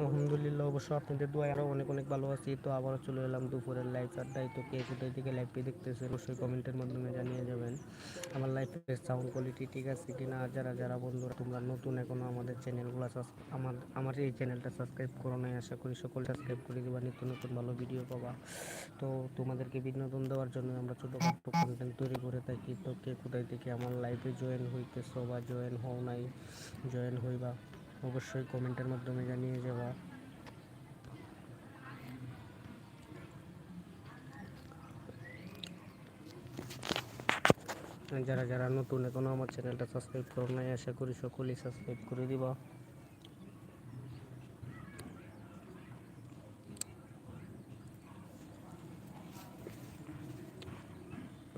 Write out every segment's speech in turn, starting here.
আলহামদুলিল্লাহ, অবশ্য আপনাদের দোয়ায় আরও অনেক অনেক ভালো আছি। তো আবারও চলে এলাম দুপুরের লাইভ আড্ডায়। তো কে কোথায় থেকে লাইভটি দেখতেছে অবশ্যই কমেন্টের মাধ্যমে জানিয়ে যাবেন। আমার লাইফের সাউন্ড কোয়ালিটি ঠিক আছে কি না যারা যারা বন্ধুরা, তোমরা নতুন এখনও আমাদের চ্যানেলগুলো আমার আমার এই চ্যানেলটা সাবস্ক্রাইব করো নাই, আশা করি সকল সাবস্ক্রাইব করে দেবা। নিত্য নতুন ভালো ভিডিও পাবা। তো তোমাদেরকে বিনোদন দেওয়ার জন্য আমরা ছোটোখাটো কন্টেন্ট তৈরি করে থাকি। তো কে কোথায় থেকে আমার লাইফে জয়েন হইতেছো বা জয়েন হও নাই জয়েন হইবা? অবশ্যই কমেন্টের মাধ্যমে জানিয়ে যাওয়া যারা যারা নতুন এখনও আমার চ্যানেলটা সাবস্ক্রাইব করো নাই, আশা করি সকলেই সাবস্ক্রাইব করে দিবা।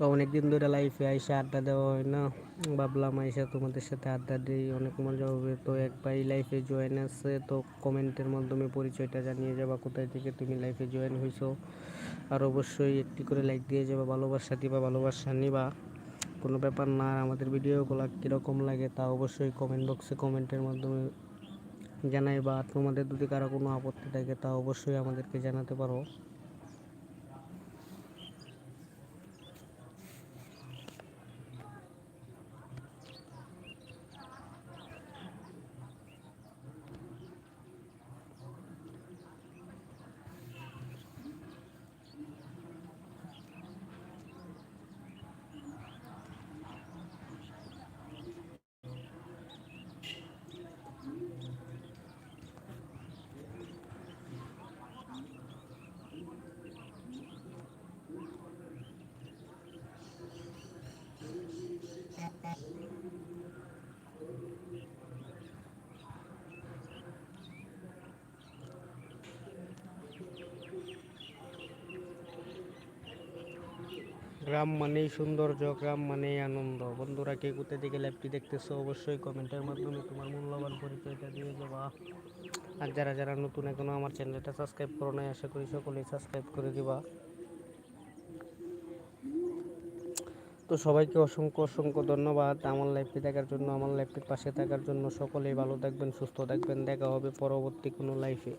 তো অনেকদিন ধরে লাইফে আইসা আড্ডা দেওয়া হয় না। ভাবলাম আইসা তোমাদের সাথে আড্ডা দিই, অনেক মজা হবে। তো এক ভাই লাইফে জয়েন আছে, তো কমেন্টের মাধ্যমে পরিচয়টা জানিয়ে যাবা, কোথায় থেকে তুমি লাইফে জয়েন হয়েছো আর অবশ্যই একটি করে লাইক দিয়ে যাবা, ভালোবাসা দিবা, ভালোবাসা নিবা। কোনো ব্যাপার না আমাদের ভিডিওগুলো কীরকম লাগে তা অবশ্যই কমেন্ট বক্সে কমেন্টের মাধ্যমে জানাই বা তোমাদের যদি কারও কোনো আপত্তি থাকে তা অবশ্যই আমাদেরকে জানাতে পারো। গ্রাম মানেই সৌন্দর্য, গ্রাম মানেই আনন্দ। বন্ধুরা, কে কোথা থেকে লাইভটি দেখতেছো অবশ্যই কমেন্টের মাধ্যমে তোমার মূল্যবান পরিচয়টা দিয়ে যাবা আর যারা যারা নতুন এখনও আমার চ্যানেলটা সাবস্ক্রাইব করো নাই, আশা করি সকলেই সাবস্ক্রাইব করে দিবা। তো সবাইকে অসংখ্য অসংখ্য ধন্যবাদ। আমার লাইফটি দেখার জন্য, আমার লাইফটির পাশে থাকার জন্য সকলেই ভালো থাকবেন, সুস্থ থাকবেন। দেখা হবে পরবর্তী কোনো লাইফে